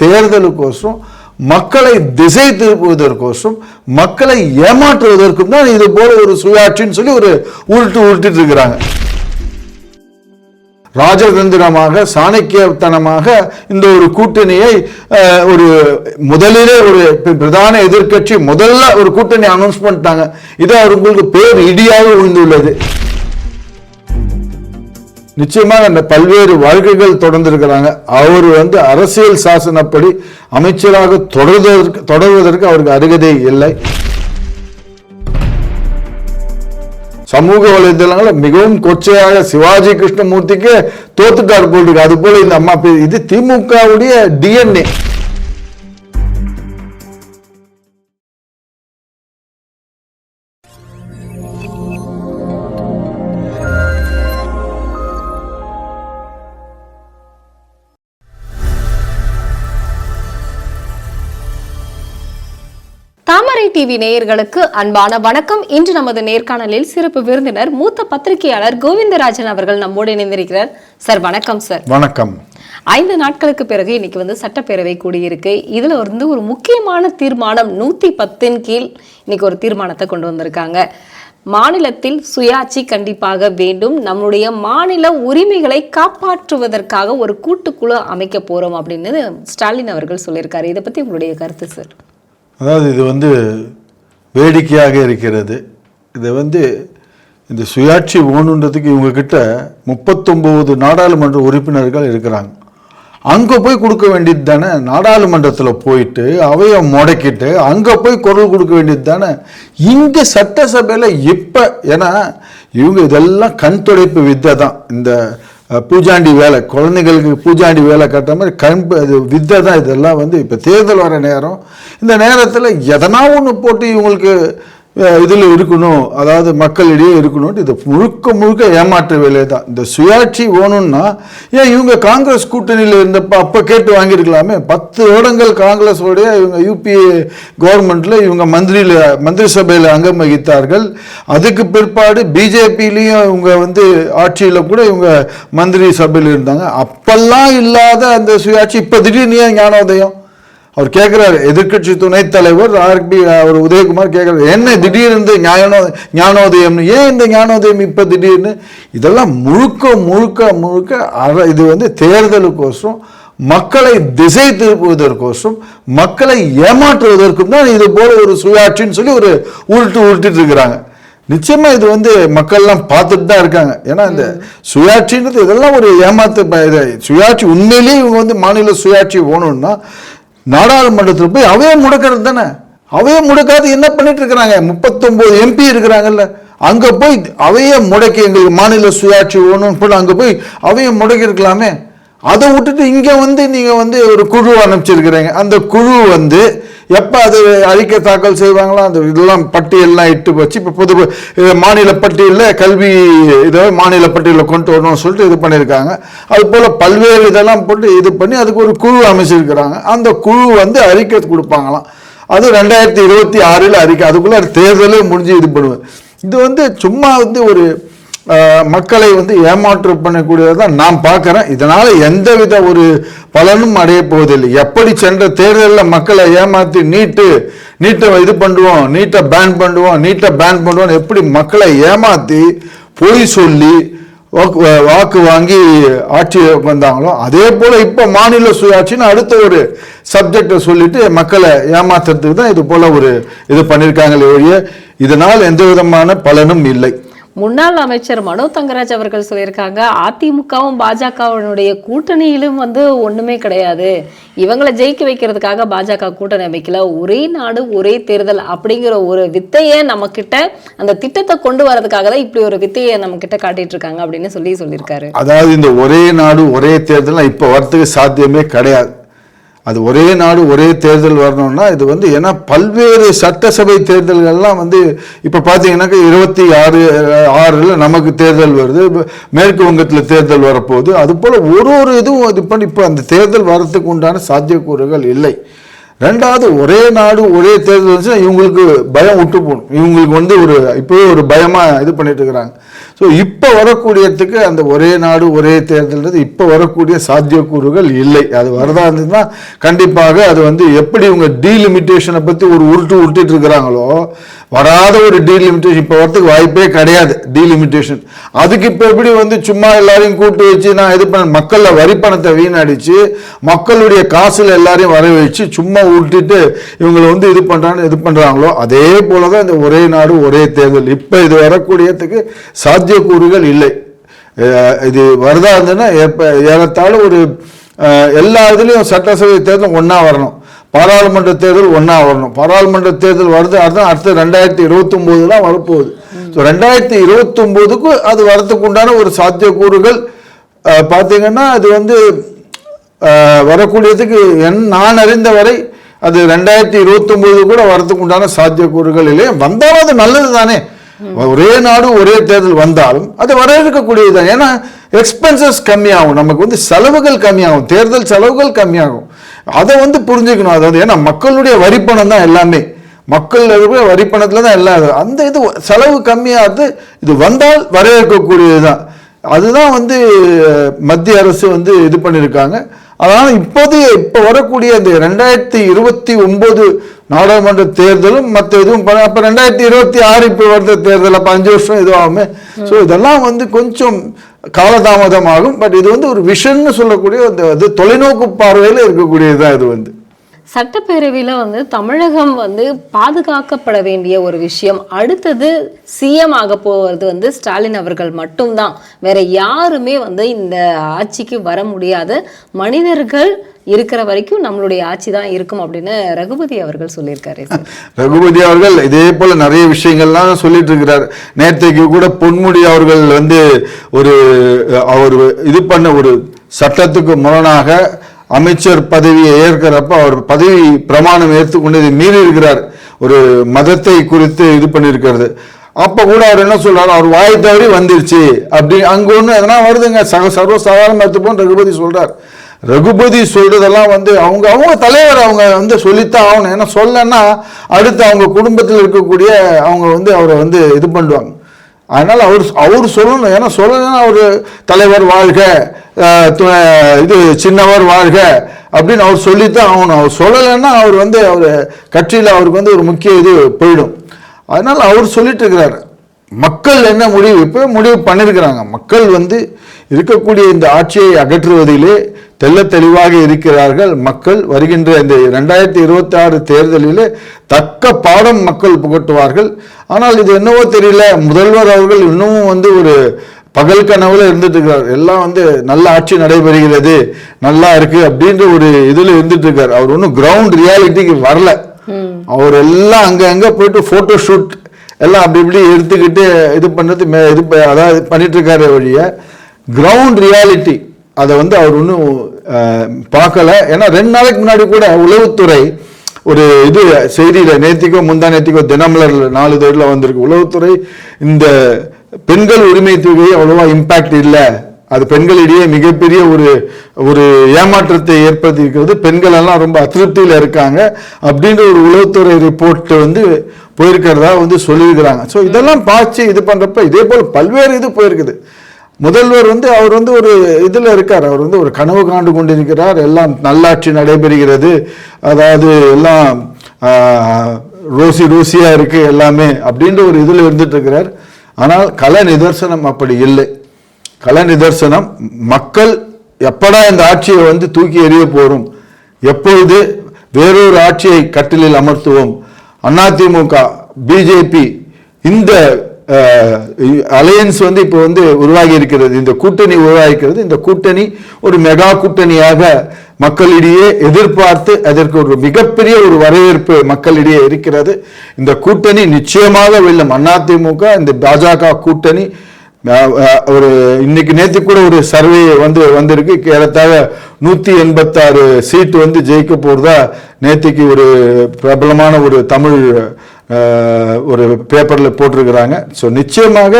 தேர்தலுக்கோசரம் மக்களை திசை திருப்புவதற்கோசம் மக்களை ஏமாற்றுவதற்கும் தான் இது போல ஒரு சுயாட்சின்னு சொல்லி ஒரு உருட்டு உருட்டிட்டு இருக்கிறாங்க. ராஜதந்திரமாக சாணக்கியத்தனமாக இந்த ஒரு கூட்டணியை அஹ், ஒரு முதலிலே ஒரு பிரதான எதிர்க்கட்சி முதல்ல ஒரு கூட்டணி அனௌன்ஸ் பண்ணிட்டாங்க. இது அவங்களுக்கு பேர் இடியாக விழுந்துள்ளது. நிச்சயமாக அந்த பல்வேறு வழக்குகள் தொடர்ந்திருக்கிறாங்க. அவர் வந்து அரசியல் சாசனப்படி அமைச்சராக தொடர்வதற்கு தொடர்வதற்கு அவருக்கு அருகதை இல்லை. சமூக வலைதளங்களில் மிகவும் கொச்சையாக சிவாஜி கிருஷ்ணமூர்த்திக்கு தோத்துட்டார் போல் இருக்கு. அது போல இந்த அம்மா பேர் இது திமுகவுடைய டிஎன்ஏ தாமரை டிவி நேயர்களுக்கு அன்பான வணக்கம். இன்று நமது நேர்காணலில் சிறப்பு விருந்தினர் மூத்த பத்திரிகையாளர் கோவிந்தராஜன் அவர்கள் நம்மோடு இணைந்திருக்கிறார். சார் வணக்கம் சார். வணக்கம். ஐந்து நாட்களுக்கு பிறகு இன்னைக்கு வந்து சட்டப்பேரவை கூடியிருக்கு. இதுல வந்து ஒரு முக்கியமான தீர்மானம் நூத்தி பத்தின் கீழ் இன்னைக்கு ஒரு தீர்மானத்தை கொண்டு வந்திருக்காங்க. மாநிலத்தில் சுயாட்சி கண்டிப்பாக வேண்டும். நம்முடைய மாநில உரிமைகளை காப்பாற்றுவதற்காக ஒரு கூட்டுக்குழு அமைக்க போறோம் அப்படின்னு ஸ்டாலின் அவர்கள் சொல்லியிருக்காரு. இதை பத்தி உங்களுடைய கருத்து சார்? அதாவது இது வந்து வேடிக்கையாக இருக்கிறது. இதை வந்து இந்த சுயாட்சி ஓணுன்றதுக்கு இவங்கக்கிட்ட முப்பத்தொம்போது நாடாளுமன்ற உறுப்பினர்கள் இருக்கிறாங்க. அங்கே போய் கொடுக்க வேண்டியது தானே? நாடாளுமன்றத்தில் போயிட்டு அவையை முடக்கிட்டு அங்கே போய் குரல் கொடுக்க வேண்டியது தானே? இங்கே சட்டசபையில் இப்போ ஏன்னா இவங்க இதெல்லாம் கண் துடைப்பு வித்தை தான். இந்த பூஜாண்டி வேலை குழந்தைங்களுக்கு பூஜாண்டி வேலை கட்டுற மாதிரி கண்பு இது வித்தை தான் இதெல்லாம் வந்து இப்போ தேர்தல் வர நேரம். இந்த நேரத்தில் எதனா ஒன்று போட்டு இவங்களுக்கு இதில் இருக்கணும் அதாவது மக்களிடையே இருக்கணும் இது முழுக்க முழுக்க ஏமாற்ற வேலை தான் இந்த சுயாட்சி வேணும்னா ஏன் இவங்க காங்கிரஸ் கூட்டணியில் இருந்தப்போ அப்போ கேட்டு வாங்கியிருக்கலாமே? பத்து வருடங்கள் காங்கிரஸோடைய இவங்க யூபிஏ கவர்மெண்ட்டில் இவங்க மந்திரியில் மந்திரி சபையில் அங்கம் வகித்தார்கள். அதுக்கு பிற்பாடு பிஜேபியிலையும் இவங்க வந்து ஆட்சியில் கூட இவங்க மந்திரி சபையில் இருந்தாங்க. அப்பெல்லாம் இல்லாத அந்த சுயாட்சி இப்போ திடீர்னு ஏன் ஞானோதயம்? அவர் கேட்குறாரு எதிர்க்கட்சி துணைத் தலைவர் ஆர்பி அவர் உதயகுமார் கேட்குறாரு என்ன திடீர்னு ஞானோ ஞானோதயம்னு ஏன் இந்த ஞானோதயம் இப்போ திடீர்னு இதெல்லாம் முழுக்க முழுக்க முழுக்க அற இது வந்து தேர்தலுக்கோசரம் மக்களை திசை திருப்புவதற்கோசரம் மக்களை ஏமாற்றுவதற்கும் தான் இது போல ஒரு சுயாட்சின்னு சொல்லி ஒரு உருட்டு உருட்டிட்டு இருக்கிறாங்க. நிச்சயமா இது வந்து மக்கள்லாம் பார்த்துட்டு தான் இருக்காங்க. ஏன்னா இந்த சுயாட்சின்றது இதெல்லாம் ஒரு ஏமாத்து சுயாட்சி உண்மையிலேயே இவங்க வந்து மாநில சுயாட்சி வேணும்னா நாடாளுமன்றத்தில் போய் அவையே முடக்கிறது தானே? அவையே முடக்காது என்ன பண்ணிட்டு இருக்கிறாங்க? முப்பத்தொம்போது எம்பி இருக்கிறாங்கல்ல. அங்கே போய் அவையே முடக்கி எங்களுக்கு மாநில சுயாட்சி வேணும்னு போய் அங்கே போய் அவையை முடக்கி இருக்கலாமே அதை விட்டுட்டு இங்கே வந்து நீங்கள் வந்து ஒரு குழு அனுப்பிச்சிருக்கிறீங்க. அந்த குழு வந்து எப்ப அது அறிக்கை தாக்கல் செய்வாங்களோ அந்த இதெல்லாம் பட்டியல்லாம் இட்டு வச்சு இப்போ பொது மாநில பட்டியலில் கல்வி இதை மாநில பட்டியலில் கொண்டு வரணும்னு சொல்லிட்டு இது பண்ணியிருக்காங்க. அது போல் பல்வேறு இதெல்லாம் போட்டு இது பண்ணி அதுக்கு ஒரு குழு அமைச்சிருக்கிறாங்க. அந்த குழு வந்து அறிக்கை கொடுப்பாங்களாம். அது ரெண்டாயிரத்தி இருபத்தி ஆறில் அறிக்கை. அதுக்குள்ளே தேர்தலே முடிஞ்சு இது பண்ணுவேன் இது வந்து சும்மா வந்து ஒரு மக்களை வந்து ஏமாற்று பண்ணக்கூடியதை தான் நான் பார்க்குறேன். இதனால் எந்தவித ஒரு பலனும் அடைய போவதில்லை எப்படி சென்ற தேர்தலில் மக்களை ஏமாற்றி நீட்டு நீட்டை இது பண்ணுவோம் நீட்டை பேன் பண்ணுவோம் நீட்டை பேன் பண்ணுவோம் எப்படி மக்களை ஏமாற்றி பொய் சொல்லி வாக்கு வாக்கு வாங்கி ஆட்சி வந்தாங்களோ அதே போல் இப்போ மாநில சுயாட்சின்னு அடுத்த ஒரு சப்ஜெக்டை சொல்லிட்டு மக்களை ஏமாத்துறதுக்கு தான் இது போல் ஒரு இது பண்ணியிருக்காங்களே ஒழிய இதனால் எந்த விதமான பலனும் இல்லை. முன்னாள் அமைச்சர் மனோ தங்கராஜ் அவர்கள் சொல்லியிருக்காங்க அதிமுகவும் பாஜகவினுடைய கூட்டணியிலும் வந்து ஒண்ணுமே கிடையாது. இவங்களை ஜெயிக்க வைக்கிறதுக்காக பாஜக கூட்டணி அமைக்கல. ஒரே நாடு ஒரே தேர்தல் அப்படிங்கிற ஒரு வித்தையை நம்ம கிட்ட அந்த திட்டத்தை கொண்டு வரதுக்காக தான் இப்படி ஒரு வித்தையை நம்ம கிட்ட காட்டிட்டு இருக்காங்க அப்படின்னு சொல்லி சொல்லியிருக்காரு. அதாவது இந்த ஒரே நாடு ஒரே தேர்தல் இப்போ வரத்துக்கு சாத்தியமே கிடையாது. அது ஒரே நாடு ஒரே தேர்தல் வரணும்னா இது வந்து ஏன்னா பல்வேறு சட்டசபை தேர்தல்கள்லாம் வந்து இப்போ பார்த்தீங்கன்னாக்கா இருபத்தி ஆறு ஆறில் நமக்கு தேர்தல் வருது மேற்கு வங்கத்தில் தேர்தல் வரப்போகுது. அதுபோல் ஒரு ஒரு இதுவும் இது பண்ணி இப்போ அந்த தேர்தல் வரத்துக்கு உண்டான சாத்தியக்கூறுகள் இல்லை. ரெண்டாவது ஒரே நாடு ஒரே தேர்தல் வந்துச்சுன்னா இவங்களுக்கு பயம் விட்டு போகணும் இவங்களுக்கு வந்து ஒரு இப்போவே ஒரு பயமாக இது பண்ணிட்டு இருக்கிறாங்க. ஸோ இப்போ வரக்கூடியதுக்கு அந்த ஒரே நாடு ஒரே தேர்தல்ன்றது இப்போ வரக்கூடிய சாத்தியக்கூறுகள் இல்லை. அது வரதா இருந்ததுன்னா கண்டிப்பாக அது வந்து எப்படி இவங்க டீலிமிட்டேஷனை பற்றி ஒரு உருட்டு உருட்டிட்டு இருக்கிறாங்களோ வராத ஒரு டீலிமிட்டேஷன் இப்போ வரத்துக்கு வாய்ப்பே கிடையாது டீலிமிட்டேஷன் அதுக்கு இப்போ எப்படி வந்து சும்மா எல்லாரையும் கூட்டு வச்சு நான் இது பண்ண மக்களில் வரி பணத்தை வீணடிச்சு மக்களுடைய காசில் எல்லாரையும் வர வச்சு சும்மா விட்டுட்டு இவங்களை வந்து இது பண்ணுறாங்க இது பண்ணுறாங்களோ அதே போல தான் இந்த ஒரே நாடு ஒரே தேர்தல். இப்போ இது வரக்கூடியதுக்கு சாத்தியக்கூறுகள் இல்லை. இது வருதா இருந்ததுன்னா எப்போ ஏறத்தாழ ஒரு எல்லா இதுலேயும் சட்டசபை தேர்தல் ஒன்றா வரணும். பாராளுமன்ற தேர்தல் ஒன்றா வரணும். பாராளுமன்ற தேர்தல் வருது அதுதான் அடுத்து ரெண்டாயிரத்தி இருபத்தொம்போது தான் வரப்போகுது. ஸோ ரெண்டாயிரத்தி இருபத்தொம்போதுக்கு அது வரத்துக்கு உண்டான ஒரு சாத்தியக்கூறுகள் பார்த்தீங்கன்னா அது வந்து வரக்கூடியதுக்கு என் நான் அறிந்த வரை அது ரெண்டாயிரத்தி இருபத்தொம்போது கூட வரதுக்கு உண்டான சாத்தியக்கூறுகள் இல்லையே வந்தாலும் அது நல்லது தானே ஒரே நாடு ஒரே தேர்தல் வந்தாலும் அது வரவேற்கக்கூடியது தான் ஏன்னா எக்ஸ்பென்சஸ் கம்மியாகும். நமக்கு வந்து செலவுகள் கம்மியாகும். தேர்தல் செலவுகள் கம்மியாகும். அதை வந்து புரிஞ்சுக்கணும். அதாவது ஏன்னா மக்களுடைய வரிப்பணம் தான் எல்லாமே. மக்கள் வரிப்பணத்தில் தான் எல்லாம் இது. அந்த இது செலவு கம்மியாகிறது இது வந்தால் வரவேற்கக்கூடியது தான் அதுதான் வந்து மத்திய அரசு வந்து இது பண்ணியிருக்காங்க அதனால இப்போது இப்போ வரக்கூடிய இந்த ரெண்டாயிரத்தி இருபத்தி ஒன்பது நாடாளுமன்ற தேர்தலும் மற்ற இதுவும் அப்ப ரெண்டாயிரத்தி இருபத்தி ஆறு இப்போ வருது தேர்தல். அப்போ அஞ்சு வருஷம் இதுவாகுமே. ஸோ இதெல்லாம் வந்து கொஞ்சம் காலதாமதமாகும். பட் இது வந்து ஒரு விஷன்னு சொல்லக்கூடிய அந்த இது தொலைநோக்கு பார்வையில் இருக்கக்கூடியது தான் இது வந்து. சட்டப்பேரவையில் வந்து தமிழகம் வந்து பாதுகாக்கப்பட வேண்டிய ஒரு விஷயம். அடுத்தது சிஎம் ஆக போவது வந்து ஸ்டாலின் அவர்கள் மட்டும்தான். வேற யாருமே வந்து இந்த ஆட்சிக்கு வர முடியாது. மனிதர்கள் இருக்கிற வரைக்கும் நம்மளுடைய ஆட்சி தான் இருக்கும் அப்படின்னு ரகுபதி அவர்கள் சொல்லியிருக்காரு. ரகுபதி அவர்கள் இதே போல நிறைய விஷயங்கள்லாம் சொல்லிட்டு இருக்கிறார். நேற்றைக்கு கூட பொன்முடி அவர்கள் வந்து ஒரு அவர் இது பண்ண ஒரு சட்டத்துக்கு முரணாக அமைச்சர் பதவியை ஏற்கிறப்ப அவர் பதவி பிரமாணம் ஏற்றுக்கொண்டதை மீறி இருக்கிறார். ஒரு மதத்தை குறித்து இது பண்ணியிருக்கிறது. அப்போ கூட அவர் என்ன சொல்றாரு? அவர் வாய் தவறி வந்துருச்சு. அப்படி அங்க ஒன்று எதனா வருதுங்க. சக சர்வசாதாரண எடுத்துப்போம் ரகுபதி சொல்றார். ரகுபதி சொல்றதெல்லாம் வந்து அவங்க அவங்க தலைவர் அவங்க வந்து சொல்லித்தான் ஆகணும். ஏன்னா சொல்லன்னா அடுத்து அவங்க குடும்பத்தில் இருக்கக்கூடிய அவங்க வந்து அவரை வந்து இது பண்ணுவாங்க. அதனால அவர் அவர் சொல்லணும். ஏன்னா சொல்லலைன்னா அவர் தலைவர் வாழ்க. இது சின்னவர் வாழ்க அப்படின்னு அவர் சொல்லித்தான் ஆகணும். அவர் சொல்லலைன்னா அவர் வந்து அவர் கட்சியில் அவருக்கு வந்து ஒரு முக்கிய இது போயிடும். அதனால் அவர் சொல்லிட்டு இருக்கிறாரு மக்கள் என்ன முடிவு? இப்போ முடிவு பண்ணியிருக்கிறாங்க மக்கள் வந்து இருக்கக்கூடிய இந்த ஆட்சியை அகற்றுவதிலே தெள்ள தெளிவாக இருக்கிறார்கள். மக்கள் வருகின்ற இந்த ரெண்டாயிரத்தி இருபத்தி ஆறு தேர்தலிலே தக்க பாடம் மக்கள் புகட்டுவார்கள். ஆனால் இது என்னவோ தெரியல. முதல்வர் அவர்கள் இன்னமும் வந்து ஒரு பகல் கனவுல இருந்துட்டு இருக்கார் எல்லாம் வந்து நல்ல ஆட்சி நடைபெறுகிறது நல்லா இருக்கு அப்படின்ற ஒரு இதுல இருந்துட்டு இருக்கார் அவர் ஒன்றும் கிரவுண்ட் ரியாலிட்டிக்கு வரல. அவர் எல்லாம் அங்க அங்க போயிட்டு போட்டோ ஷூட் எல்லாம் அப்படி இப்படி எடுத்துக்கிட்டு இது பண்ணுறது மே- இது அதாவது பண்ணிட்டு இருக்காரு வழிய கிரவுண்ட் ரியாலிட்டி அதை வந்து அவர் ஒன்றும் பார்க்கல. ஏன்னா ரெண்டு நாளைக்கு முன்னாடி கூட உளவுத்துறை ஒரு இது செய்தியில நேத்திக்கோ முந்தா நேத்திக்கோ தினமலர்ல நாலு தேர்ல வந்திருக்கு. உளவுத்துறை இந்த பெண்கள் உரிமை தொகை அவ்வளவா இம்பாக்ட் இல்லை. அது பெண்களிடையே மிகப்பெரிய ஒரு ஒரு ஏமாற்றத்தை ஏற்படுத்தியிருக்கிறது. பெண்கள் எல்லாம் ரொம்ப அதிருப்தியில் இருக்காங்க. அப்படின்ற ஒரு உளவுத்துறை ரிப்போர்ட் வந்து போயிருக்கிறதா வந்து சொல்லியிருக்கிறாங்க. ஸோ இதெல்லாம் பார்த்து இது பண்ணுறப்ப இதே போல் பல்வேறு இது போயிருக்குது. முதல்வர் வந்து அவர் வந்து ஒரு இதில் இருக்கார். அவர் வந்து ஒரு கனவு காண்டு கொண்டிருக்கிறார். எல்லாம் நல்லாட்சி நடைபெறுகிறது. அதாவது எல்லாம் ரோசி ரோசியாக இருக்குது எல்லாமே அப்படின்ற ஒரு இதில் இருந்துட்டு இருக்கிறார். ஆனால் கல நிதர்சனம் அப்படி இல்லை. கல நிதர்சனம் மக்கள் எப்படா இந்த ஆட்சியை வந்து தூக்கி எறிய போறோம்? எப்பொழுது வேறொரு ஆட்சியை கட்டிலில் அமர்த்துவோம்? அதிமுக பிஜேபி இந்த அலையன்ஸ் வந்து இப்போ வந்து உருவாகி இருக்கிறது. இந்த கூட்டணி உருவாகிக்கிறது இந்த கூட்டணி ஒரு மெகா கூட்டணியாக மக்களிடையே எதிர்பார்த்து அதற்கு ஒரு மிகப்பெரிய ஒரு வரவேற்பு மக்களிடையே இருக்கிறது. இந்த கூட்டணி நிச்சயமாக வெல்லும். அதிமுக இந்த பாஜக கூட்டணி ஒரு இன்னைக்கு நேற்று கூட ஒரு சர்வே வந்து வந்திருக்கு. ஏறத்தாழ நூற்றி எண்பத்தாறு சீட் வந்து ஜெயிக்க போகிறதா நேற்றுக்கு ஒரு பிரபலமான ஒரு தமிழ் ஒரு பேப்பரில் போட்டிருக்கிறாங்க. ஸோ நிச்சயமாக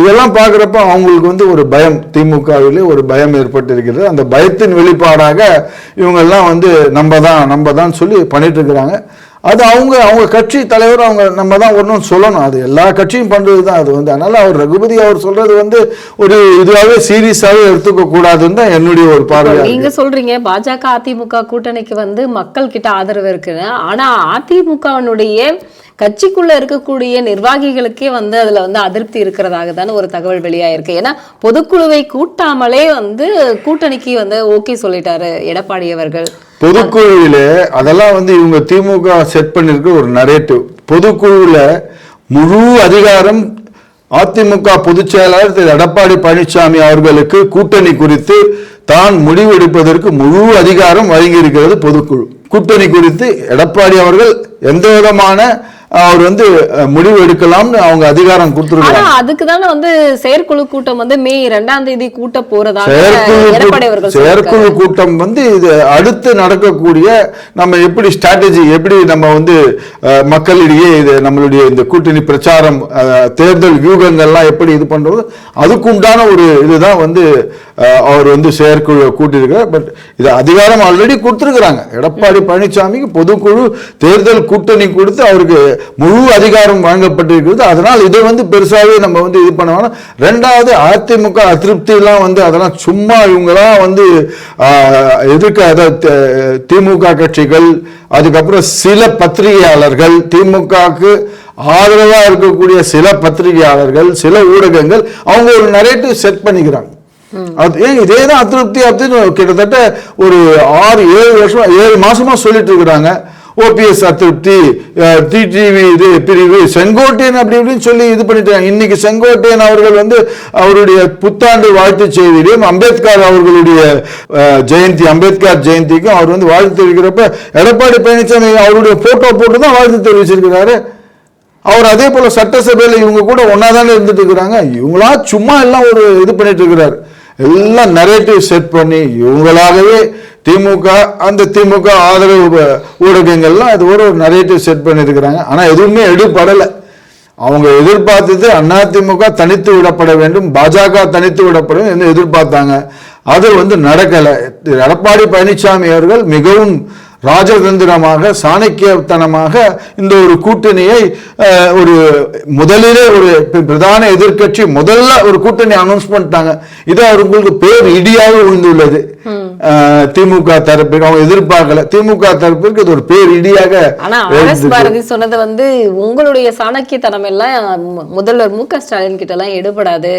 இதெல்லாம் பார்க்குறப்ப அவங்களுக்கு வந்து ஒரு பயம். திமுகவிலே ஒரு பயம் ஏற்பட்டிருக்கிறது. அந்த பயத்தின் வெளிப்பாடாக இவங்கெல்லாம் வந்து நம்ம தான் நம்ம தான் சொல்லி பண்ணிட்டு இருக்கிறாங்க அது அவங்க அவங்க கட்சி தலைவர் அவங்க நம்ம தான் ஒன்றும் சொல்லணும். அது எல்லா கட்சியும் பண்ணுறது தான் அது வந்து. அதனால அவர் ரகுபதி அவர் சொல்றது வந்து ஒரு இதுவாகவே சீரியஸாகவே எடுத்துக்க கூடாதுன்னு தான் என்னுடைய ஒரு பார்வை நீங்க சொல்றீங்க பாஜக அதிமுக கூட்டணிக்கு வந்து மக்கள் கிட்ட ஆதரவு இருக்குன்னு. ஆனா அதிமுகவினுடைய கட்சிக்குள்ள இருக்கக்கூடிய நிர்வாகிகளுக்கே வந்து அதுல வந்து அதிருப்தி இருக்கிறதாக தானே ஒரு தகவல் வெளியாயிருக்கு. ஏன்னா பொதுக்குழுவை கூட்டாமலே வந்து கூட்டணிக்கு வந்து ஓகே சொல்லிட்டாரு எடப்பாடி அவர்கள். பொதுக்குழுவிலே அதெல்லாம் வந்து இவங்க திமுக செட் பண்ணிருக்க ஒரு நரேட்டிவ் பொதுக்குழுவில் முழு அதிகாரம் அதிமுக பொதுச் செயலாளர் திரு. எடப்பாடி பழனிசாமி அவர்களுக்கு கூட்டணி குறித்து தான் முடிவெடுப்பதற்கு முழு அதிகாரம் வழங்கியிருக்கிறது பொதுக்குழு. கூட்டணி குறித்து எடப்பாடி அவர்கள் எந்த விதமான அவர் வந்து முடிவு எடுக்கலாம்னு அவங்க அதிகாரம் கொடுத்துருக்காங்க அதுக்கு தானே வந்து செயற்குழு கூட்டம் வந்து மே இரண்டாம் தேதி கூட்ட போறதாக செயற்குழு கூட்டம் வந்து இது அடுத்து நடக்கக்கூடிய நம்ம எப்படி ஸ்ட்ராட்டஜி எப்படி நம்ம வந்து மக்களிடையே இது நம்மளுடைய இந்த கூட்டணி பிரச்சாரம் தேர்தல் வியூகங்கள்லாம் எப்படி இது பண்றது அதுக்குண்டான ஒரு இதுதான் வந்து அவர் வந்து செயற்குழு கூட்டியிருக்கிறார். பட் இது அதிகாரம் ஆல்ரெடி கொடுத்துருக்குறாங்க. எடப்பாடி பழனிசாமிக்கு பொதுக்குழு தேர்தல் கூட்டணி கொடுத்து அவருக்கு முழு அதிகாரம் வழங்கப்பட்டிருக்கிறது. அதனால் இதை வந்து பெருசாகவே நம்ம வந்து இது பண்ண வேணாம். ரெண்டாவது அதிமுக அதிருப்திலாம் வந்து அதெல்லாம் சும்மா இவங்கெல்லாம் வந்து எதுக்கு எதிர்க்க அதாவது திமுக கட்சிகள் அதுக்கப்புறம் சில பத்திரிகையாளர்கள் திமுகவுக்கு ஆதரவா இருக்கக்கூடிய சில பத்திரிகையாளர்கள் சில ஊடகங்கள் அவங்க ஒரு நரேட்டிவ் செட் பண்ணிக்கிறாங்க. அது இதே தான் அதிருப்தி அப்படின்னு கிட்டத்தட்ட ஒரு ஆறு ஏழு வருஷம் ஏழு மாசமா சொல்லிட்டு இருக்கிறாங்க. ஓபிஎஸ் அதிருப்தி டிடிவி இது பிரிவு செங்கோட்டையன் அப்படி இப்படின்னு சொல்லி இது பண்ணிட்டாங்க. இன்னைக்கு செங்கோட்டையன் அவர்கள் வந்து அவருடைய புத்தாண்டு வாழ்த்து செய்தியிலும் அம்பேத்கர் அவர்களுடைய ஜெயந்தி அம்பேத்கர் ஜெயந்திக்கும் அவர் வந்து வாழ்த்து தெரிவிக்கிறப்ப எடப்பாடி பழனிசாமி அவருடைய போட்டோ போட்டு தான் வாழ்த்து தெரிவிச்சிருக்கிறாரு. அவர் அதே போல சட்டசபையில் இவங்க கூட ஒன்னா தானே இருந்துட்டு இருக்கிறாங்க. இவங்களா சும்மா எல்லாம் ஒரு இது பண்ணிட்டு இருக்கிறாரு. எல்லாம் நரேட்டிவ் செட் பண்ணி இவங்களாகவே திமுக அந்த திமுக ஆதரவு ஊடகங்கள்லாம் அது ஒரு நரேட்டிவ் செட் பண்ணியிருக்கிறாங்க. ஆனால் எதுவுமே எடுபடலை. அவங்க எதிர்பார்த்தது அதிமுக தனித்து விடப்பட வேண்டும் பாஜக தனித்து விடப்பட என்று எதிர்பார்த்தாங்க. அது வந்து நடக்கலை. எடப்பாடி பழனிசாமி அவர்கள் மிகவும் ராஜதந்திரமாக சாணக்கியத்தனமாக இந்த ஒரு கூட்டணியை ஒரு முதலிலே ஒரு பிரதான எதிர்க்கட்சி முதல்ல ஒரு கூட்டணி அனௌன்ஸ் பண்ணிட்டாங்க. இது அவர்களுக்கு பேர் இடியாக விழுந்துள்ளது. திமுக தரப்பிற்கு அவங்க எதிர்பார்க்கல. திமுக தரப்பிற்கு இது ஒரு பேர் இடியாக பாரதி சொன்னது வந்து உங்களுடைய சாணக்கியத்தனம் எல்லாம் முதல்வர் மு க ஸ்டாலின் கிட்ட எல்லாம் எடுபடாது.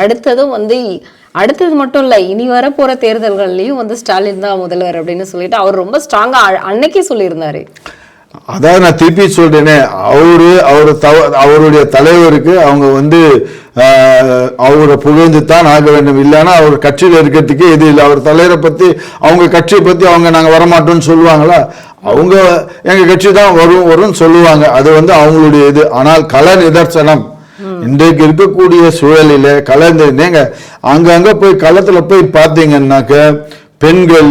அடுத்ததும் வந்து அடுத்தது மட்டும் இல்லை இனி வரப்போற தேர்தல்கள்லையும் வந்து ஸ்டாலின் தான் முதல்வர் அப்படின்னு சொல்லிட்டு அவர் ரொம்ப ஸ்ட்ராங்கா அன்னைக்கே சொல்லியிருந்தாரு. அதான் நான் திருப்பி சொல்றேனே அவரு அவர் தவ அவருடைய தலைவருக்கு அவங்க வந்து அவரை புகழ்ந்து தான் ஆக வேண்டும். இல்லைன்னா அவர் கட்சியில் இருக்கிறதுக்கே இது இல்லை. அவர் தலைவரை பத்தி அவங்க கட்சியை பத்தி அவங்க நாங்கள் வரமாட்டோம்னு சொல்லுவாங்களா? அவங்க எங்க கட்சி தான் வரும் வரும்னு சொல்லுவாங்க. அது வந்து அவங்களுடைய இது. ஆனால் கல நிதர்சனம். இன்றைக்கு இருக்கக்கூடிய சூழலில் கலந்து நீங்க அங்கங்க போய் களத்துல போய் பார்த்தீங்கன்னாக்க பெண்கள்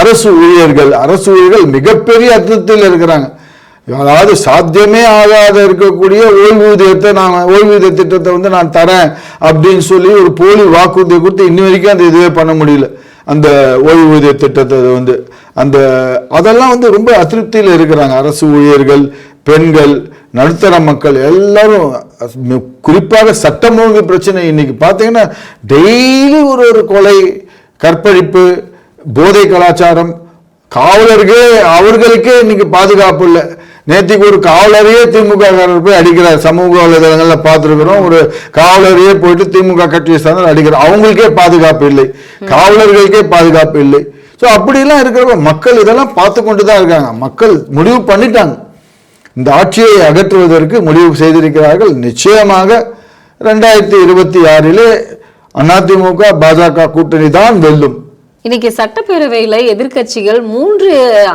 அரசு ஊழியர்கள் அரசு ஊழியர்கள் மிகப்பெரிய அர்த்தத்தில் இருக்கிறாங்க. அதாவது சாத்தியமே ஆகாத இருக்கக்கூடிய ஓய்வூதியத்தை நான் ஓய்வூதிய திட்டத்தை வந்து நான் தரேன் அப்படின்னு சொல்லி ஒரு போலி வாக்குறுதியை கொடுத்து இன்ன வரைக்கும் அந்த இதுவே பண்ண முடியல. அந்த ஓய்வூதிய திட்டத்தை வந்து அந்த அதெல்லாம் வந்து ரொம்ப அதிருப்தியில் இருக்கிறாங்க. அரசு ஊழியர்கள் பெண்கள் நடுத்தர மக்கள் எல்லாரும் குறிப்பாக சட்டம் ஒழுங்கு பிரச்சனை இன்னைக்கு பார்த்தீங்கன்னா டெய்லி ஒரு ஒரு கொலை கற்பழிப்பு போதை கலாச்சாரம் காவலர்களே அவர்களுக்கே இன்னைக்கு பாதுகாப்பு இல்லை. நேற்றுக்கு ஒரு காவலரையே திமுக காரர் போய் அடிக்கிறார். சமூக வலைதளங்களில் பார்த்துருக்குறோம். ஒரு காவலரையே போயிட்டு திமுக கட்சியை சார்ந்த அடிக்கிறார். அவங்களுக்கே பாதுகாப்பு இல்லை. காவலர்களுக்கே பாதுகாப்பு இல்லை. ஸோ அப்படிலாம் இருக்கிறப்ப மக்கள் இதெல்லாம் பார்த்து கொண்டு தான் இருக்காங்க. மக்கள் முடிவு பண்ணிட்டாங்க. இந்த ஆட்சியை அகற்றுவதற்கு முடிவு செய்திருக்கிறார்கள். நிச்சயமாக ரெண்டாயிரத்தி இருபத்தி ஆறிலே அதிமுக பாஜக கூட்டணி தான் வெல்லும். இன்னைக்கு சட்டப்பேரவையில் எதிர்க்கட்சிகள் மூன்று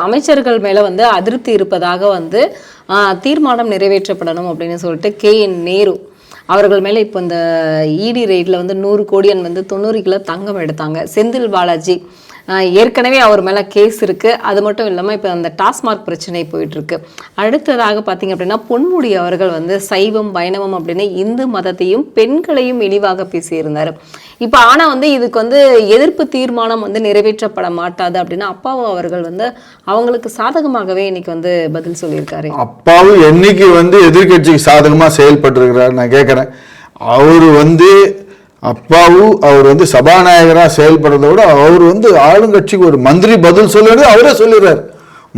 அமைச்சர்கள் மேலே வந்து அதிருப்தி இருப்பதாக வந்து தீர்மானம் நிறைவேற்றப்படணும் அப்படின்னு சொல்லிட்டு கே. என். நேரு அவர்கள் மேலே இப்போ இந்த இடி ரெய்டில் வந்து நூறு கோடியன் வந்து தொண்ணூறு கிலோ தங்கம் எடுத்தாங்க. செந்தில் பாலாஜி ஏற்கனவே அவர் மேலே கேஸ் இருக்கு. அது மட்டும் இல்லாமல் இப்போ அந்த டாஸ்மாக் பிரச்சனை போயிட்டு இருக்கு அடுத்ததாக பார்த்தீங்க அப்படின்னா பொன்முடி அவர்கள் வந்து சைவம் வைணவம் அப்படின்னு இந்து மதத்தையும் பெண்களையும் இழிவாக பேசியிருந்தார். இப்போ ஆனால் வந்து இதுக்கு வந்து எதிர்ப்பு தீர்மானம் வந்து நிறைவேற்றப்பட மாட்டாது அப்படின்னா அப்பாவும் அவர்கள் வந்து அவங்களுக்கு சாதகமாகவே இன்னைக்கு வந்து பதில் சொல்லியிருக்காரு. அப்பாவும் என்னைக்கு வந்து எதிர்கட்சிக்கு சாதகமா செயல்பட்டு நான் கேட்குறேன் அவர் வந்து அப்பாவும் அவர் வந்து சபாநாயகரா செயல்படுறதை விட அவர் வந்து ஆளுங்கட்சிக்கு ஒரு மந்திரி பதில் சொல்லுறது அவரே சொல்லிடுறார்.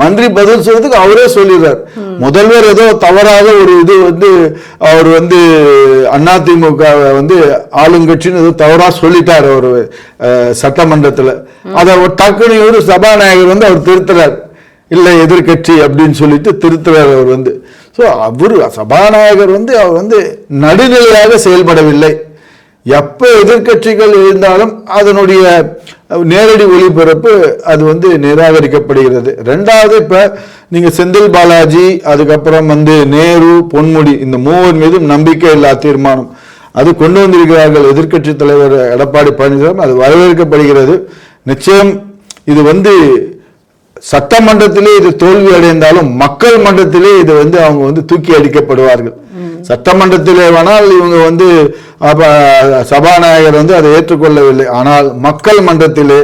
மந்திரி பதில் சொல்றதுக்கு அவரே சொல்லிடுறார். முதல்வர் ஏதோ தவறாக ஒரு இது வந்து அவர் வந்து அதிமுக வந்து ஆளுங்கட்சின்னு ஏதோ தவறா சொல்லிட்டார் அவர் சட்டமன்றத்துல. அதை டக்குனு இவரு சபாநாயகர் வந்து அவர் திருத்துறார். இல்லை எதிர்க்கட்சி அப்படின்னு சொல்லிட்டு திருத்துறார் அவர் வந்து. ஸோ அவர் சபாநாயகர் வந்து அவர் வந்து நடுநிலையாக செயல்படவில்லை. எப்போ எதிர்க்கட்சிகள் இருந்தாலும் அதனுடைய நேரடி ஒளிபரப்பு அது வந்து நிராகரிக்கப்படுகிறது. ரெண்டாவது இப்போ நீங்கள் செந்தில் பாலாஜி அதுக்கப்புறம் வந்து நேரு பொன்முடி இந்த மூவர் மீதும் நம்பிக்கை இல்லா தீர்மானம். அது கொண்டு வந்திருக்கிறார்கள் எதிர்க்கட்சி தலைவர் எடப்பாடி பழனிசாமி அது வரவேற்கப்படுகிறது. நிச்சயம் இது வந்து சட்டமன்றத்திலே இது தோல்வி அடைந்தாலும் மக்கள் மன்றத்திலே இது வந்து அவங்க வந்து தூக்கி அடிக்கப்படுவார்கள். சட்டமன்றத்திலே வேணால் இவங்க வந்து சபாநாயகர் வந்து அதை ஏற்றுக்கொள்ளவில்லை. ஆனால் மக்கள் மன்றத்திலே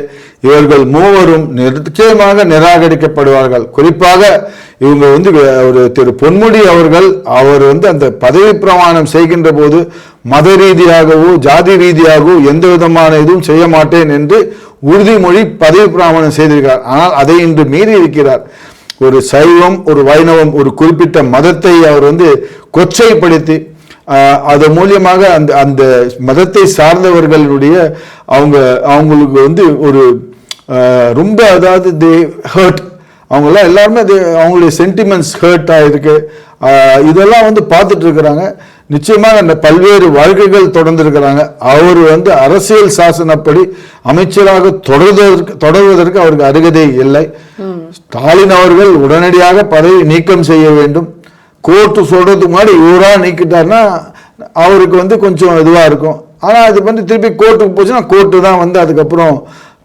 இவர்கள் மூவரும் நிச்சயமாக நிராகரிக்கப்படுவார்கள். குறிப்பாக இவங்க வந்து ஒரு திரு பொன்முடி அவர்கள் அவர் வந்து அந்த பதவி பிரமாணம் செய்கின்ற போது மத ரீதியாகவோ ஜாதி ரீதியாகவோ எந்த விதமான இதுவும் செய்ய மாட்டேன் என்று உறுதிமொழி பதவி பிரமாணம் செய்திருக்கிறார். ஆனால் அதை இன்று மீறி இருக்கிறார் ஒரு சைவம் ஒரு வைணவம் ஒரு குறிப்பிட்ட மதத்தை அவர் வந்து கொச்சைப்படுத்தி அது மூலியமாக அந்த அந்த மதத்தை சார்ந்தவர்களுடைய அவங்க அவங்களுக்கு வந்து ஒரு ரொம்ப அதாவது தே ஹர்ட் அவங்கெல்லாம் எல்லாருமே அது அவங்களுடைய சென்டிமெண்ட்ஸ் ஹர்ட் ஆகிருக்கு இதெல்லாம் வந்து பார்த்துட்டு இருக்கிறாங்க. நிச்சயமாக அந்த பல்வேறு வாழ்க்கைகள் தொடர்ந்திருக்கிறாங்க. அவர் வந்து அரசியல் சாசனப்படி அமைச்சராக தொடர்வதற்கு தொடர்வதற்கு அவருக்கு அருகதை இல்லை. ஸ்டாலின் அவர்கள் உடனடியாக பதவி நீக்கம் செய்ய வேண்டும். கோர்ட்டு சொல்றதுக்கு முன்னாடி இவரா நீக்கிட்டாருன்னா அவருக்கு வந்து கொஞ்சம் இதுவாக இருக்கும். ஆனால் அது வந்து திருப்பி கோர்ட்டுக்கு போச்சுன்னா கோர்ட்டு தான் வந்து அதுக்கப்புறம்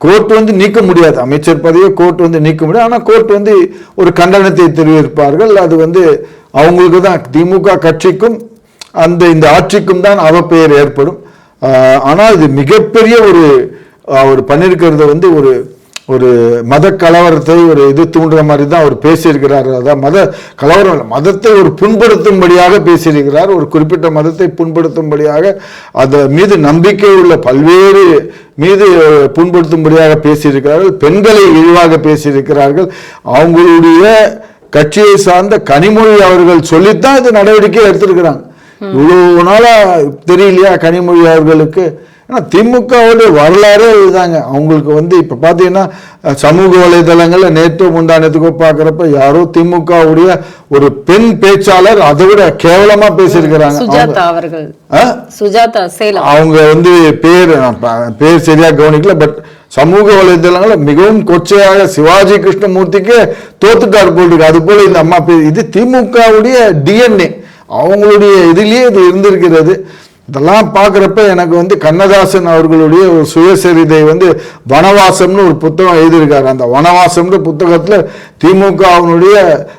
கோர்ட் வந்து நீக்க முடியாது. அமைச்சர் பதவியை கோர்ட் வந்து நீக்க முடியாது. ஆனால் கோர்ட் வந்து ஒரு கண்டனத்தை தெரிவிப்பார்கள். அது வந்து அவங்களுக்கு தான். திமுக கட்சிக்கும் அந்த இந்த ஆட்சிக்கும் தான் அவப்பெயர் ஏற்படும். ஆனால் இது மிகப்பெரிய ஒரு அவர் பண்ணியிருக்கிறது வந்து ஒரு ஒரு மத கலவரத்தை ஒரு இது தூண்டுற மாதிரி தான் அவர் பேசியிருக்கிறார். அதான் மத கலவரம் மதத்தை ஒரு புண்படுத்தும்படியாக பேசியிருக்கிறார். ஒரு குறிப்பிட்ட மதத்தை புண்படுத்தும்படியாக அது மீது நம்பிக்கை உள்ள பல்வேறு மீது புண்படுத்தும்படியாக பேசியிருக்கிறார்கள். பெண்களை இழிவாக பேசியிருக்கிறார்கள். அவங்களுடைய கட்சியை சார்ந்த கனிமொழி அவர்கள் சொல்லித்தான் இது நடவடிக்கை எடுத்திருக்கிறாங்க. இவ்வளவு நாளா தெரியலையா கனிமொழி அவர்களுக்கு? ஏன்னா திமுகவுடைய வரலாறே இதுதாங்க. அவங்களுக்கு வந்து இப்ப பாத்தீங்கன்னா அஹ், சமூக வலைதளங்கள்ல நேற்று முந்தானத்துக்கோ பார்க்கறப்ப யாரோ திமுகவுடைய ஒரு பெண் பேச்சாளர் அதை விட கேவலமா பேசியிருக்கிறாங்க. சுஜாதா அவங்க வந்து பேர் பேர் சரியா கவனிக்கல பட் சமூக வலைதளங்கள்ல மிகவும் கொச்சையாக சிவாஜி கிருஷ்ணமூர்த்திக்கு தோத்துட்டார் போல் இருக்கு. அது போல இந்த அம்மா பேர் இது திமுகவுடைய டிஎன்ஏ அவங்களுடைய இதுலேயே இது இருந்திருக்கிறது. இதெல்லாம் பார்க்குறப்ப எனக்கு வந்து கண்ணதாசன் அவர்களுடைய ஒரு சுயசரிதை வந்து வனவாசம்னு ஒரு புத்தகம் எழுதியிருக்காரு. அந்த வனவாசம்ன்ற புத்தகத்துல திமுகவினுடைய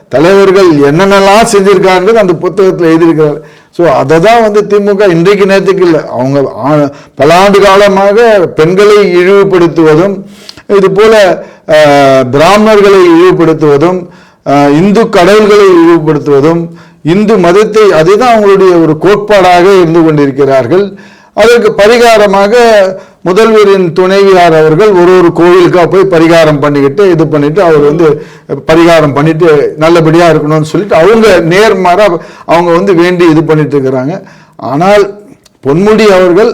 தலைவர்கள் என்னென்னலாம் செஞ்சுருக்காருன்றது அந்த புத்தகத்தில் எழுதியிருக்கிறார். ஸோ அதை தான் வந்து திமுக இன்றைக்கு நேரத்துக்கு இல்லை. அவங்க ஆ- பல ஆண்டு காலமாக பெண்களை இழிவுபடுத்துவதும் இது போல பிராமணர்களை இழிவுபடுத்துவதும் இந்து கடவுள்களை இழிவுபடுத்துவதும் இந்து மதத்தை அதுதான் அவங்களுடைய ஒரு கோட்பாடாக இருந்து கொண்டிருக்கிறார்கள். அதற்கு பரிகாரமாக முதல்வரின் துணைவியார் அவர்கள் ஒரு ஒரு கோவிலுக்கா போய் பரிகாரம் பண்ணிக்கிட்டு இது பண்ணிட்டு அவர் வந்து பரிகாரம் பண்ணிட்டு நல்லபடியா இருக்கணும்னு சொல்லிட்டு அவங்க நேர்மாறா அவங்க வந்து வேண்டி இது பண்ணிட்டு இருக்கிறாங்க. ஆனால் பொன்முடி அவர்கள்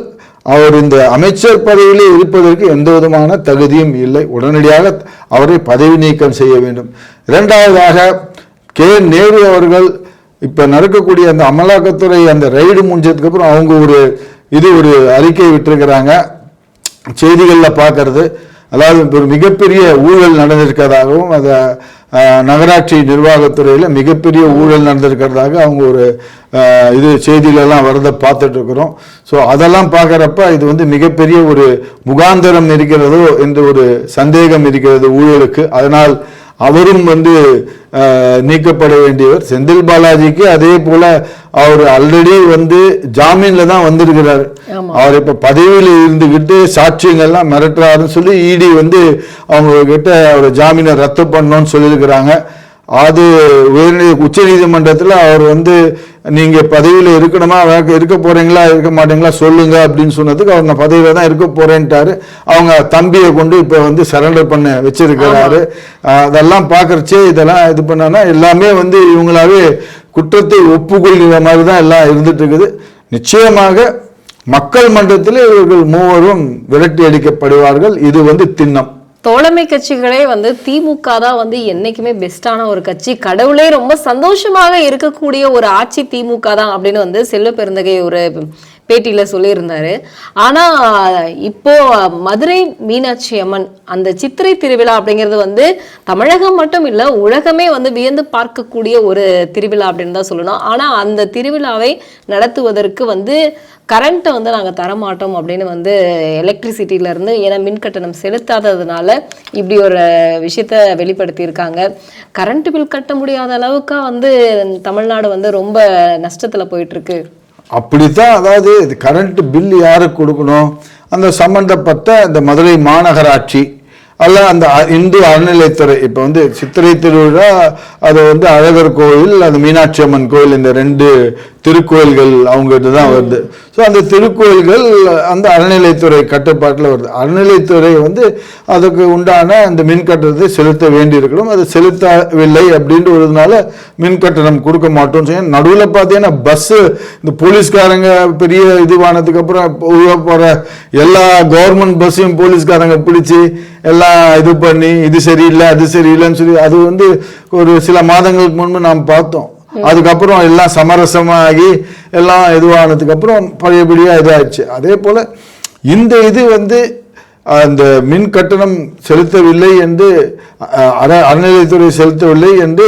அவர் இந்த அமைச்சர் பதவியிலே இருப்பதற்கு எந்த விதமான தகுதியும் இல்லை. உடனடியாக அவரை பதவி நீக்கம் செய்ய வேண்டும். இரண்டாவதாக கே நேரு அவர்கள் இப்போ நடக்கக்கூடிய அந்த அமலாக்கத்துறை அந்த ரைடு முடிஞ்சதுக்கப்புறம் அவங்க ஒரு இது ஒரு அறிக்கை விட்டிருக்கிறாங்க. செய்திகளில் பார்க்கறது அதாவது ஒரு மிகப்பெரிய ஊழல் நடந்திருக்கிறதாகவும் அதை நகராட்சி நிர்வாகத்துறையில் மிகப்பெரிய ஊழல் நடந்திருக்கிறதாக அவங்க ஒரு இது செய்தியிலலாம் வரதை பார்த்துட்ருக்குறோம். ஸோ அதெல்லாம் பார்க்குறப்ப இது வந்து மிகப்பெரிய ஒரு முகாந்தரம் இருக்கிறதோ என்று ஒரு சந்தேகம் இருக்கிறது ஊழலுக்கு. அதனால் அவரும் வந்து நீக்கப்பட வேண்டியவர். செந்தில் பாலாஜிக்கு அதே போல அவர் ஆல்ரெடி வந்து ஜாமீன்ல தான் வந்திருக்கிறார். அவர் இப்ப பதவியில் இருந்துகிட்டு சாட்சியங்கள்லாம் மிரட்டுறாருன்னு சொல்லி இடி வந்து அவங்க கிட்ட அவர் ஜாமீனை ரத்து பண்ணணும்னு சொல்லியிருக்கிறாங்க. அது உயர்நீதி உச்ச நீதிமன்றத்தில் அவர் வந்து நீங்க பதவியில் இருக்கணுமா? இருக்க போறீங்களா? இருக்க மாட்டீங்களா? சொல்லுங்க அப்படின்னு சொன்னதுக்கு நான் பதவியில தான் இருக்க போறேன்ட்டாரு. அவங்க தம்பியை கொண்டு இப்ப வந்து சரண்டர் பண்ண வச்சிருக்கிறாரு. அதெல்லாம் பார்க்கறச்சே இதெல்லாம் இது பண்ணனா எல்லாமே வந்து இவங்களாவே குற்றத்தை ஒப்புக்கொள்கிற மாதிரி தான் எல்லாம் இருந்துட்டு இருக்குது நிச்சயமாக மக்கள் மன்றத்தில் இவர்கள் மூவரும் விரட்டி அடிக்கப்படுவார்கள். இது வந்து திண்ணம். தோழமை கட்சிகளே வந்து திமுக தான் வந்து என்னைக்குமே பெஸ்டான ஒரு கட்சி. கடவுளே ரொம்ப சந்தோஷமாக இருக்கக்கூடிய ஒரு ஆட்சி திமுக தான் அப்படின்னு வந்து செல்வ பெருந்தகை ஒரு பேட்டியில சொல்லியிருந்தாரு. ஆனால் இப்போ மதுரை மீனாட்சி அம்மன் அந்த சித்திரை திருவிழா அப்படிங்கிறது வந்து தமிழகம் மட்டும் இல்லை உலகமே வந்து வியந்து பார்க்கக்கூடிய ஒரு திருவிழா அப்படின்னு தான் சொல்லணும். ஆனால் அந்த திருவிழாவை நடத்துவதற்கு வந்து கரண்ட்டை வந்து நாங்கள் தரமாட்டோம் அப்படின்னு வந்து எலக்ட்ரிசிட்டியிலேருந்து ஏன்னா மின் கட்டணம் செலுத்தாததுனால இப்படி ஒரு விஷயத்த வெளிப்படுத்தியிருக்காங்க. கரண்ட் பில் கட்ட முடியாத அளவுக்கு வந்து தமிழ்நாடு வந்து ரொம்ப நஷ்டத்தில் போயிட்டுருக்கு அப்படித்தான் அதாவது இது கரண்ட் பில் யாருக்கு கொடுக்கணும்? அந்த சம்பந்தப்பட்ட இந்த மதுரை மாநகராட்சி அல்ல அந்த அ- இந்து அறநிலைத்துறை இப்போ வந்து சித்திரை திருவிழா அது வந்து அழகர் கோயில் அது மீனாட்சி அம்மன் கோயில் இந்த ரெண்டு திருக்கோயில்கள் அவங்க இதுதான் வருது ஸோ அந்த திருக்கோயில்கள் அந்த அறநிலைத்துறை கட்டுப்பாட்டில் வருது. அறநிலைத்துறை வந்து அதுக்கு உண்டான அந்த மின் கட்டணத்தை செலுத்த வேண்டியிருக்கணும் அது செலுத்தவில்லை அப்படின்ற ஒருனால மின் கட்டணம் கொடுக்க மாட்டோம்னு சொல்லி நடுவில் பார்த்தீங்கன்னா பஸ்ஸு இந்த போலீஸ்காரங்க பெரிய இதுவானதுக்கு அப்புறம் போகிற எல்லா கவர்மெண்ட் பஸ்ஸையும் போலீஸ்காரங்க பிடிச்சி எல்லாம் இது பண்ணி இது சரியில்லை அது சரியில்லைன்னு சொல்லி அது வந்து ஒரு சில மாதங்களுக்கு முன்பு நாம் பார்த்தோம். அதுக்கப்புறம் எல்லாம் சமரசமாகி எல்லாம் இதுவானதுக்கு அப்புறம் பழையபடியா இதாயிடுச்சு. அதே போல் இந்த இது வந்து அந்த மின் கட்டணம் செலுத்தவில்லை என்று அற அறநிலையத்துறை செலுத்தவில்லை என்று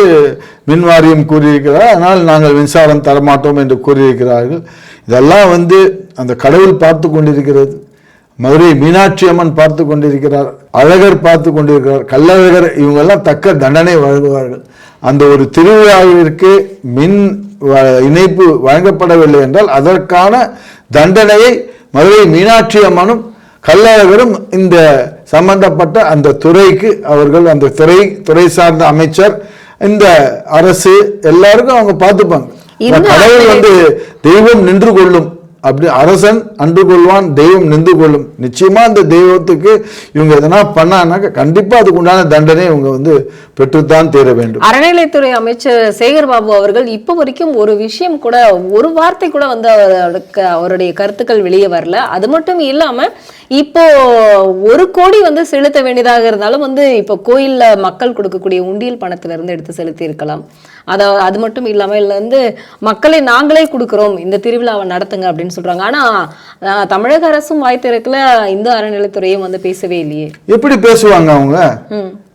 மின் வாரியம் கூறியிருக்கிறார். அதனால் நாங்கள் மின்சாரம் தரமாட்டோம் என்று கூறியிருக்கிறார்கள். இதெல்லாம் வந்து அந்த கடவுள் பார்த்து கொண்டிருக்கிறது. மதுரை மீனாட்சி அம்மன் பார்த்து கொண்டிருக்கிறார் அழகர் பார்த்து கொண்டிருக்கிறார் கள்ளழகர் இவங்கெல்லாம் தக்க தண்டனை வழங்குவார்கள். அந்த ஒரு திருவிழாவிற்கு மின் இணைப்பு வழங்கப்படவில்லை என்றால் அதற்கான தண்டனையை மதுரை மீனாட்சி அம்மனும் கள்ளழகரும் இந்த சம்பந்தப்பட்ட அந்த துறைக்கு அவர்கள் அந்த துறை துறை சார்ந்த அமைச்சர் இந்த அரசு எல்லாருக்கும் அவங்க பார்த்துப்பாங்க. கடவுள் வந்து தெய்வம் நின்று கொள்ளும். அப்படி அரசன் அன்று கொள்வான் தெய்வம் நின்று கொள்ளும். நிச்சயமா அந்த தெய்வத்துக்கு இவங்க எதனா பண்ணானாக்க கண்டிப்பா அதுக்கு உண்டான தண்டனை இவங்க வந்து பெற்றுத்தான் தீர வேண்டும். அறநிலைத்துறை அமைச்சர் சேகர் பாபு அவர்கள் இப்போ வரைக்கும் ஒரு விஷயம் கூட ஒரு வார்த்தை கூட வந்து அவருக்கு அவருடைய கருத்துக்கள் வெளியே வரல. அது மட்டும் இல்லாம இப்போ ஒரு கோடி வந்து செலுத்த வேண்டியதாக இருந்தாலும் வந்து இப்போ கோயில்ல மக்கள் கொடுக்கக்கூடிய உண்டியல் பணத்துல இருந்து எடுத்து செலுத்தி இருக்கலாம் அத அது மட்டும் இல்லாம இதுல வந்து மக்களை நாங்களே கொடுக்கிறோம். இந்த திருவிழாவை நடத்துங்க அப்படின்னு சொல்றாங்க. ஆனா அஹ், தமிழக அரசும் வாய் திறக்கல இந்து அறநிலைத்துறையும் வந்து பேசவே இல்லையே. எப்படி பேசுவாங்க அவங்க?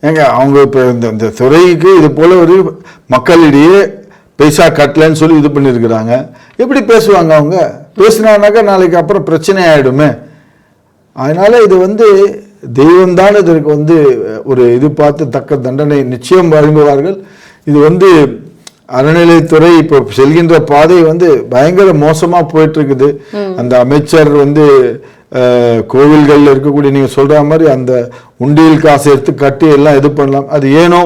ஏங்க அவங்க இப்போ இந்த இந்த துறைக்கு இது போல ஒரு மக்களிடையே பைசா கட்டலன்னு சொல்லி இது பண்ணியிருக்கிறாங்க. எப்படி பேசுவாங்க அவங்க? பேசினானாக்கா நாளைக்கு அப்புறம் பிரச்சனை ஆயிடுமே. அதனால இது வந்து தெய்வம்தான் இதற்கு வந்து ஒரு இது பார்த்து தக்க தண்டனை நிச்சயம் வழங்குவார்கள் இது வந்து அறநிலைத்துறை இப்போ செல்கின்ற பாதை வந்து பயங்கர மோசமா போயிட்டு இருக்குது அந்த அமைச்சர் வந்து கோவில்கள்ல இருக்கக்கூடிய நீங்க சொல்ற மாதிரி அந்த உண்டியல் காசை எடுத்து கட்டி எல்லாம் இது பண்ணலாம். அது ஏனோ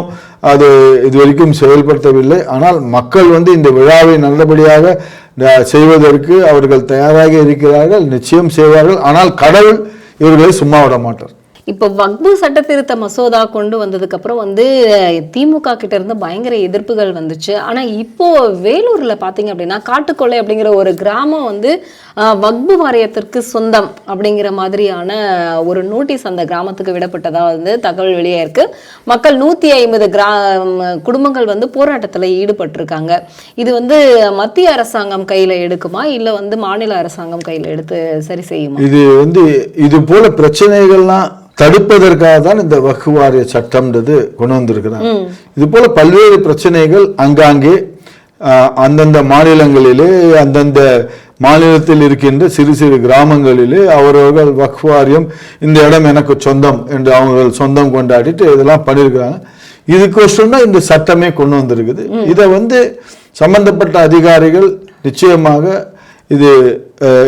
அது இது வரைக்கும் செயல்படுத்தவில்லை. ஆனால் மக்கள் வந்து இந்த விழாவை நல்லபடியாக செய்வதற்கு அவர்கள் தயாராக இருக்கிறார்கள். நிச்சயம் செய்வார்கள். ஆனால் கடவுள் இவர்களை சும்மா விட மாட்டார். இப்போ வக்பு சட்ட திருத்த மசோதா கொண்டு வந்ததுக்கு அப்புறம் வந்து திமுக கிட்ட இருந்து பயங்கர எதிர்ப்புகள் வந்துச்சு. ஆனா இப்போ வேலூர்ல பார்த்தீங்க அப்படின்னா காட்டுக்கொள்ளை அப்படிங்கிற ஒரு கிராமம் வந்து வக்பு வாரியத்திற்கு சொந்தம் அப்படிங்கிற மாதிரியான ஒரு நோட்டீஸ் அந்த கிராமத்துக்கு விடப்பட்டதா வந்து தகவல் வெளியே இருக்கு. மக்கள் நூத்தி ஐம்பது கிரா குடும்பங்கள் வந்து போராட்டத்துல ஈடுபட்டிருக்காங்க. இது வந்து மத்திய அரசாங்கம் கையில எடுக்குமா? இல்ல வந்து மாநில அரசாங்கம் கையில எடுத்து சரி செய்யுமா? இது வந்து இது போல பிரச்சனைகள்லாம் தடுப்பதற்காக தான் இந்த வக்ஃப் வாரிய சட்டம்ன்றது கொண்டு வந்திருக்கிறாங்க இது போல பல்வேறு பிரச்சனைகள் அங்காங்கே அந்தந்த மாநிலங்களிலே அந்தந்த மாநிலத்தில் இருக்கின்ற சிறு சிறு கிராமங்களிலே அவரவர்கள் வக்ஃப் வாரியம் இந்த இடம் எனக்கு சொந்தம் என்று அவங்க சொந்தம் கொண்டாடிட்டு இதெல்லாம் பண்ணியிருக்கிறாங்க இதுக்கோசரம் தான் இந்த சட்டமே கொண்டு வந்திருக்குது. இதை வந்து சம்பந்தப்பட்ட அதிகாரிகள் நிச்சயமாக இது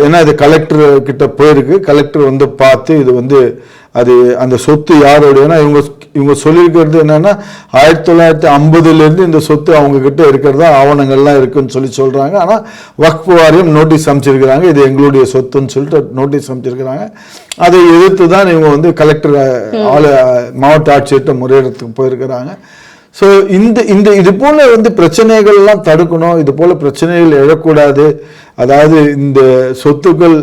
ஏன்னா இது கலெக்டர் கிட்ட போயிருக்கு. கலெக்டர் வந்து பார்த்து இது வந்து அது அந்த சொத்து யாரோட ஏன்னா இவங்க இவங்க சொல்லியிருக்கிறது என்னன்னா ஆயிரத்தி தொள்ளாயிரத்தி ஐம்பதுல இருந்து இந்த சொத்து அவங்க கிட்ட இருக்கிறதா ஆவணங்கள்லாம் இருக்குன்னு சொல்லி சொல்றாங்க. ஆனா வக்ஃப் வாரியம் நோட்டீஸ் அமைச்சிருக்கிறாங்க இது எங்களுடைய சொத்துன்னு சொல்லிட்டு நோட்டீஸ் அமைச்சிருக்கிறாங்க அதை எதிர்த்து தான் இவங்க வந்து கலெக்டர் ஆளு மாவட்ட ஆட்சியர்கிட்ட முறையிடத்துக்கு போயிருக்கிறாங்க. ஸோ இந்த இந்த இது போல வந்து பிரச்சனைகள் எல்லாம் தடுக்கணும். இது போல பிரச்சனைகள் எழக்கூடாது. அதாவது இந்த சொத்துக்கள்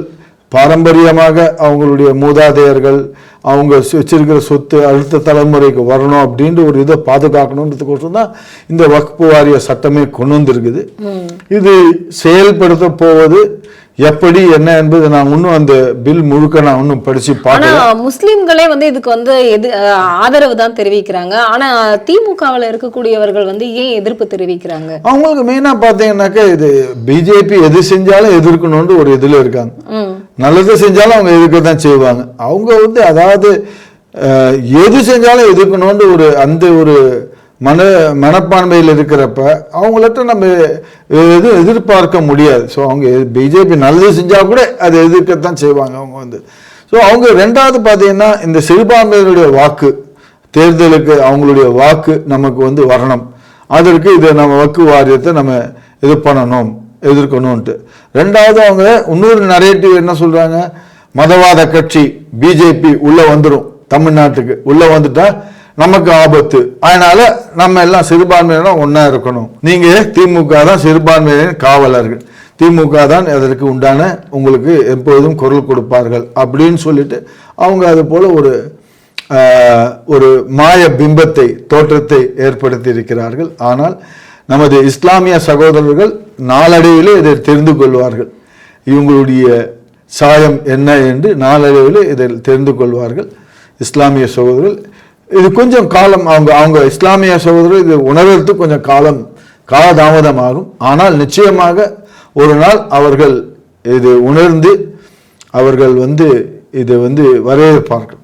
பாரம்பரியமாக அவங்களுடைய மூதாதையர்கள் அவங்க வச்சு- வச்சிருக்கிற சொத்து அடுத்த தலைமுறைக்கு வரணும் அப்படின்ற ஒரு இதை பாதுகாக்கணுன்றதுக்கோசரம் தான் இந்த வக்ஃபு வாரிய சட்டமே கொண்டு வந்திருக்குது. இது செயல்படுத்த போவது எப்படி என்ன என்பது நான் இன்னும் அந்த பில் முழுக்க நான் இன்னும் படிச்சு பார்க்கல. முஸ்லிம்களே வந்து இதுக்கு வந்து எது ஆதரவு தான் தெரிவிக்கிறாங்க. ஆனா திமுகவுல இருக்கக்கூடியவர்கள் வந்து ஏன் எதிர்ப்பு தெரிவிக்கிறாங்க? அவங்களுக்கு மெயினா பார்த்தீங்கன்னாக்கா இது பிஜேபி எது செஞ்சாலும் எதிர்க்கணும்னு ஒரு இதுல இருக்காங்க. நல்லது செஞ்சாலும் அவங்க எதிர்க்க தான் செய்வாங்க. அவங்க வந்து அதாவது எது செஞ்சாலும் எதிர்க்கணும்னு ஒரு அந்த ஒரு மன மனப்பான்மையில் இருக்கிறப்ப அவங்கள்ட்ட நம்ம எதுவும் எதிர்பார்க்க முடியாது. ஸோ அவங்க பிஜேபி நல்லது செஞ்சால் கூட அதை எதிர்க்கத்தான் செய்வாங்க அவங்க வந்து. ஸோ அவங்க ரெண்டாவது பார்த்தீங்கன்னா இந்த சிறுபான்மையினுடைய வாக்கு தேர்தலுக்கு அவங்களுடைய வாக்கு நமக்கு வந்து வரணும். அதற்கு இதை நம்ம வாக்கு வாரியத்தை நம்ம இது பண்ணணும். எதிர்க்கணும்ன்ட்டு. ரெண்டாவது அவங்க இன்னொரு நரேட்டிவ் என்ன சொல்கிறாங்க மதவாத கட்சி பிஜேபி உள்ளே வந்துடும் தமிழ்நாட்டுக்கு உள்ளே வந்துட்டா நமக்கு ஆபத்து. அதனால நம்ம எல்லாம் சிறுபான்மையினர் ஒன்றா இருக்கணும். நீங்கள் திமுக தான் சிறுபான்மையினர் காவலர்கள். திமுக தான் அதற்கு உண்டான உங்களுக்கு எப்போதும் குரல் கொடுப்பார்கள் அப்படின்னு சொல்லிட்டு அவங்க அது போல் ஒரு ஒரு மாய பிம்பத்தை தோற்றத்தை ஏற்படுத்தி இருக்கிறார்கள் ஆனால் நமது இஸ்லாமிய சகோதரர்கள் நாளடைவிலே இதை தெரிந்து கொள்வார்கள். இவங்களுடைய சாயம் என்ன என்று நாளடைவில் இதில் தெரிந்து கொள்வார்கள். இஸ்லாமிய சகோதரர்கள் இது கொஞ்சம் காலம் அவங்க அவங்க இஸ்லாமிய சகோதரர்கள் இது உணர்வதற்கு கொஞ்சம் காலம் காலதாமதமாகும். ஆனால் நிச்சயமாக ஒரு நாள் அவர்கள் இது உணர்ந்து அவர்கள் வந்து இது வந்து வரவேற்பார்கள்.